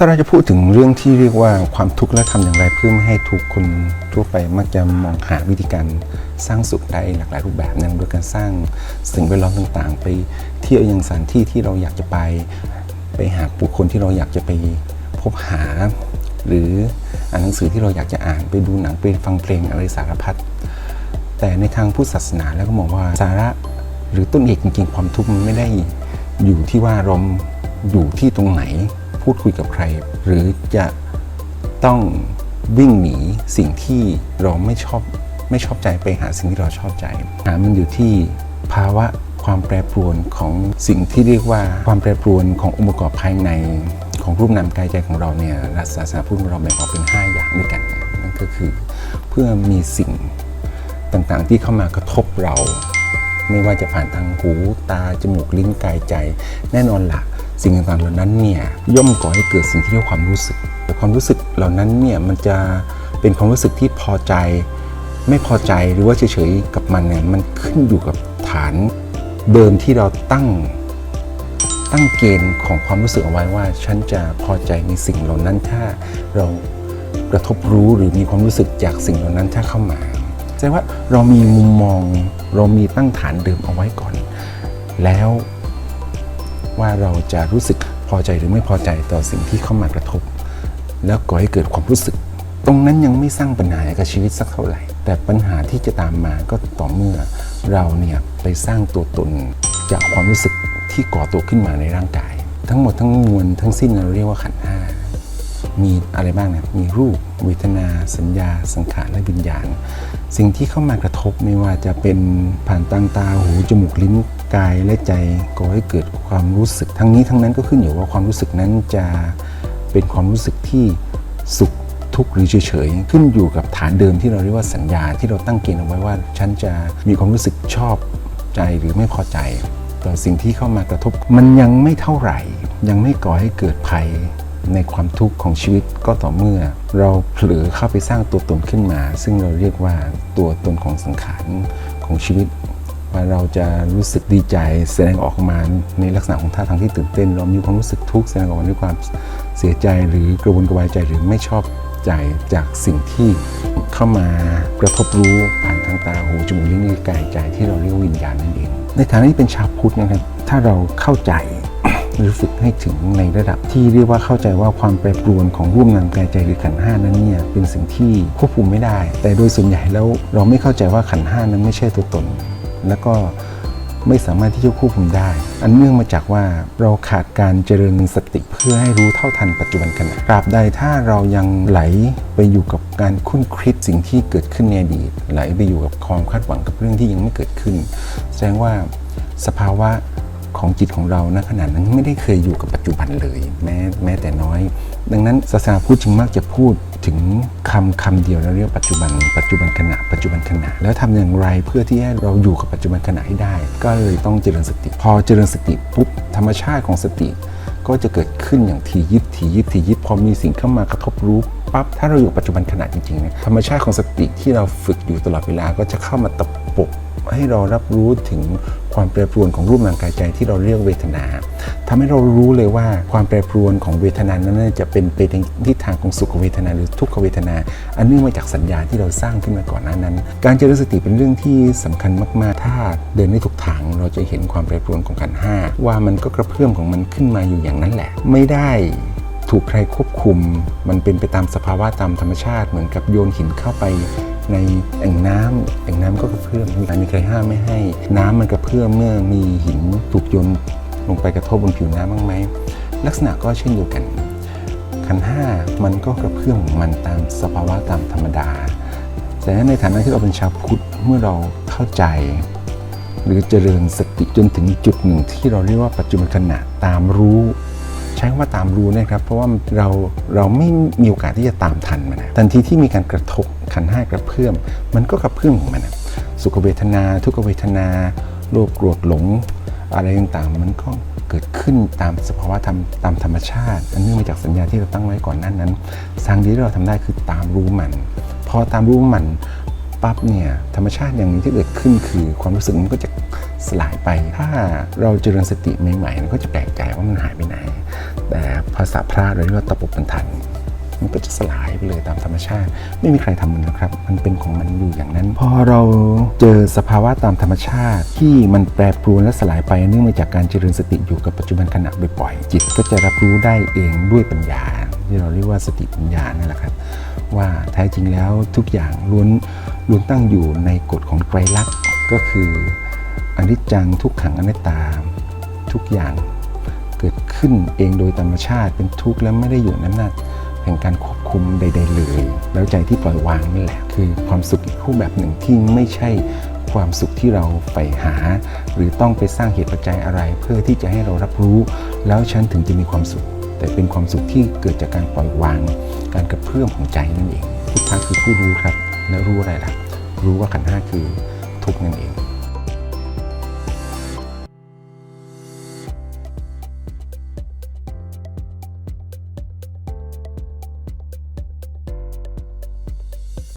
ถ้าเราจะพูดถึงเรื่องที่เรียกว่าความทุกข์และทำอย่างไร เพื่อไม่ให้ทุกคนทั่วไปมักจะมองหาวิธีการสร้างสุขได้หลากหลายรูปแบบนั้นโดยการสร้างสิ่งแวดล้อมต่างๆ ไปเที่ยวยังสถานที่ที่เราอยากจะไป ไปหาบุคคลที่เราอยากจะไปพบหา หรืออ่านหนังสือที่เราอยากจะอ่านไปดูหนังไปฟังเพลงอะไรสารพัดแต่ในทางพุทธศาสนาแล้วก็มองว่าสาระหรือต้นเหตุจริงๆ ความทุกข์มันไม่ได้อยู่ที่ว่าเราอยู่ที่ตรงไหน พูดคุยกับใคร หรือจะต้องวิ่งหนีสิ่งที่เราไม่ชอบไม่ชอบใจไปหาสิ่งที่เราชอบใจหามันอยู่ที่ภาวะความแปรปรวนของสิ่งที่เรียกว่าความแปรปรวนขององค์ประกอบภายในของรูปนามกายใจของเราเนี่ยรัศาสนาพุทธเราแบ่งออกเป็น 5 อย่างด้วยกันนั่นก็คือเพื่อมีสิ่งต่างๆ ที่เข้ามากระทบเรา ไม่ว่าจะผ่านทางหูตาจมูกลิ้นกายใจ แน่นอนละ สิ่งต่างๆเหล่านั้นเนี่ยย่อมก่อให้เกิดสิ่งที่เรียกว่าความรู้สึกแต่ความรู้สึกเหล่านั้นเนี่ยมันจะเป็นความรู้สึกที่พอใจ ไม่พอใจหรือว่าเฉยๆกับมันเนี่ยมันขึ้นอยู่กับฐานเดิมที่เราตั้งตั้งเกณฑ์ของความรู้สึกเอาไว้ว่า ฉันจะพอใจในสิ่งเหล่านั้นถ้าเรากระทบรู้หรือมีความรู้สึกจากสิ่งเหล่านั้นถ้าเข้ามาแสดงว่าเรามีมุมมองเรามีตั้งฐานเดิมเอาไว้ก่อน แล้ว ว่าเราจะรู้สึกพอใจหรือไม่พอใจต่อสิ่งที่เข้ามากระทบ แล้วก่อให้เกิดความรู้สึก ตรงนั้นยังไม่สร้างปัญหากับชีวิตสักเท่าไหร่ แต่ปัญหาที่จะตามมาก็ต่อเมื่อเราเนี่ยไปสร้างตัวตนจากความรู้สึกที่ก่อตัวขึ้นมาในร่างกาย ทั้งหมดทั้งมวลทั้งสิ้นเราเรียกว่าขันธ์ห้า มีอะไรบ้างนะมีรูปเวทนา สัญญา สังขารและวิญญาณ สิ่งที่เข้ามากระทบไม่ว่าจะเป็นผ่านตางตาหูจมูกลิ้นกายและใจก่อให้เกิดความรู้สึกทั้งนี้ทั้งนั้นก็ขึ้นอยู่ว่าความรู้สึกนั้นจะเป็นความรู้สึกที่สุขทุกข์หรือเฉยๆขึ้นอยู่กับฐานเดิมที่เราเรียกว่าสัญญาที่เราตั้งเกณฑ์เอาไว้ว่าฉันจะมีความรู้สึกชอบใจหรือไม่พอใจต่อสิ่งที่เข้ามากระทบ มันยังไม่เท่าไหร่ ยังไม่ก่อให้เกิดภัย ในความทุกข์ของชีวิตก็ต่อเมื่อ เราเผลอเข้าไปสร้างตัวตนขึ้นมา ซึ่งเราเรียกว่าตัวตนของสังขารของชีวิตว่าเราจะรู้สึกดีใจแสดงออกมาในลักษณะของท่าทางที่ตื่นเต้น เรามีความรู้สึกทุกข์แสดงออกมาด้วยความเสียใจหรือกระวนกระวายใจหรือไม่ชอบใจจากสิ่งที่เข้ามากระทบรู้ผ่านทางตาหูจมูกลิ้นกายใจที่เราเรียกวิญญาณนั่นเอง ในฐานะที่เป็นชาวพุทธนะครับถ้าเราเข้าใจ รือฝึกให้ถึงในระดับที่เรียกว่าเข้าใจว่าความแปรปรวนของร่วมนามกายใจหรือขันห้านั้นเนี่ยเป็นสิ่งที่ควบคุมไม่ได้ แต่โดยส่วนใหญ่แล้วเราไม่เข้าใจว่าขันห้านั้นไม่ใช่ตัวตน แล้วก็ไม่สามารถที่จะควบคุมได้ อันเนื่องมาจากว่าเราขาดการเจริญสติเพื่อให้รู้เท่าทันปัจจุบันขณะตราบใดถ้าเรายังไหลไปอยู่กับการคุ้นคิดสิ่งที่เกิดขึ้นในอดีต ไหลไปอยู่กับความคาดหวังกับเรื่องที่ยังไม่เกิดขึ้น แสดงว่าสภาวะ ของจิตของเราณขณะนั้นไม่ได้เคยอยู่กับปัจจุบันเลยแม้แม้แต่น้อย ดังนั้นศาสนาพุทธจึงมักจะพูดถึงคำคำเดียวแล้วเรียกปัจจุบัน ปัจจุบันขณะปัจจุบันขณะ แล้วทำอย่างไรเพื่อที่ให้เราอยู่กับปัจจุบันขณะให้ได้ ก็เลยต้องเจริญสติ พอเจริญสติปุ๊บธรรมชาติของสติ ก็จะเกิดขึ้นอย่างทียิบทียิบทียิบพอมีสิ่งเข้ามากระทบรู้ปั๊บถ้าเราอยู่ปัจจุบันขณะจริงๆเนี่ยธรรมชาติของสติที่เราฝึกอยู่ตลอดเวลาก็จะเข้ามาตะปบให้เรารับรู้ถึง ความแปรปรวนของรูปนามกายใจที่เราเรียกเวทนาทำให้เรารู้เลยว่าความแปรปรวนของเวทนานั้นจะเป็นไปในทิศทางของสุขเวทนา หรือทุกขเวทนา อันเนื่องมาจากสัญญาที่เราสร้างขึ้นมาก่อนหน้านั้น การเจริญสติเป็นเรื่องที่สำคัญมาก ๆ ถ้าเดินในถูกทางเราจะเห็นความแปรปรวนของขันห้าว่ามันก็กระเพื่อมของมันขึ้นมาอยู่อย่างนั้นแหละ ไม่ได้ถูกใครควบคุม มันเป็นไปตามสภาวะตามธรรมชาติ เหมือนกับโยนหินเข้าไป ในแอ่งน้ำแอ่งน้ำก็กระเพื่อมมีใครห้ามไม่ให้ น้ำมันกระเพื่อมเมื่อมีหินถูกโยนลงไปกระทบบนผิวน้ำบ้างไหมลักษณะก็เช่นเดียวกันขันห้ามันก็กระเพื่อมของมันตามสภาวะตามธรรมดา แต่ในฐานะที่เราเป็นชาวพุทธเมื่อเราเข้าใจ หรือเจริญสติจนถึงจุดหนึ่งที่เราเรียกว่าปัจจุบันขณะตามรู้ใช้คำว่าตามรู้นะครับ เพราะว่าเราเราไม่มีโอกาสที่จะตามทันมันนะทันทีที่มีการกระทบ ขันห้ากระเพื่อม มันก็กระเพื่อมของมันสุขเวทนา ทุกเวทนา โลภโกรธหลง อะไรต่างๆ มันก็เกิดขึ้นตามสภาวะธรรมตามธรรมชาติ อันเนื่องมาจากสัญญาที่เราตั้งไว้ก่อนหนั้นนั้น ทางเดียวที่เราทำได้คือตามรู้มัน พอตามรู้มันปั๊บเนี่ยธรรมชาติอย่างนึงที่เกิดขึ้นคือ ความรู้สึกมันก็จะสลายไป ถ้าเราเจริญสติใหม่ๆมันก็จะแปลกใจว่ามันหายไปไหน แต่ภาษาพระเราเรียกว่าตะปบบันทัน มันก็จะสลายไปเลยตามธรรมชาติ ไม่มีใครทำมันนะครับ มันเป็นของมันอยู่อย่างนั้น พอเราเจอสภาวะตามธรรมชาติ ที่มันแปรปรวนและสลายไปเนื่องมาจากการเจริญสติอยู่กับปัจจุบันขณะบ่อยๆจิตก็จะรับรู้ได้เองด้วยปัญญา ที่เราเรียกว่าสติปัญญานั่นแหละครับ ว่าแท้จริงแล้วทุกอย่างล้วนล้วนตั้งอยู่ในกฎของไตรลักษณ์ก็คืออนิจจังทุกขังอนัตตาทุกอย่างเกิดขึ้นเองโดยธรรมชาติเป็นทุกข์และไม่ได้อยู่ในอำนาจ ห่งการควบคุมใด ๆ เลย แล้วใจที่ปล่อยวางนี่แหละ คือความสุขอีกรูปแบบหนึ่งที่ไม่ใช่ความสุขที่เราใฝ่หา หรือต้องไปสร้างเหตุปัจจัยอะไร เพื่อที่จะให้เรารับรู้ แล้วฉันถึงจะมีความสุข แต่เป็นความสุขที่เกิดจากการปล่อยวาง การกระเพื่อมของใจนั่นเองพุทธะคือผู้รู้ครับและรู้อะไรล่ะรู้ว่าขันธ์ห้าคือทุกข์นั่นเอง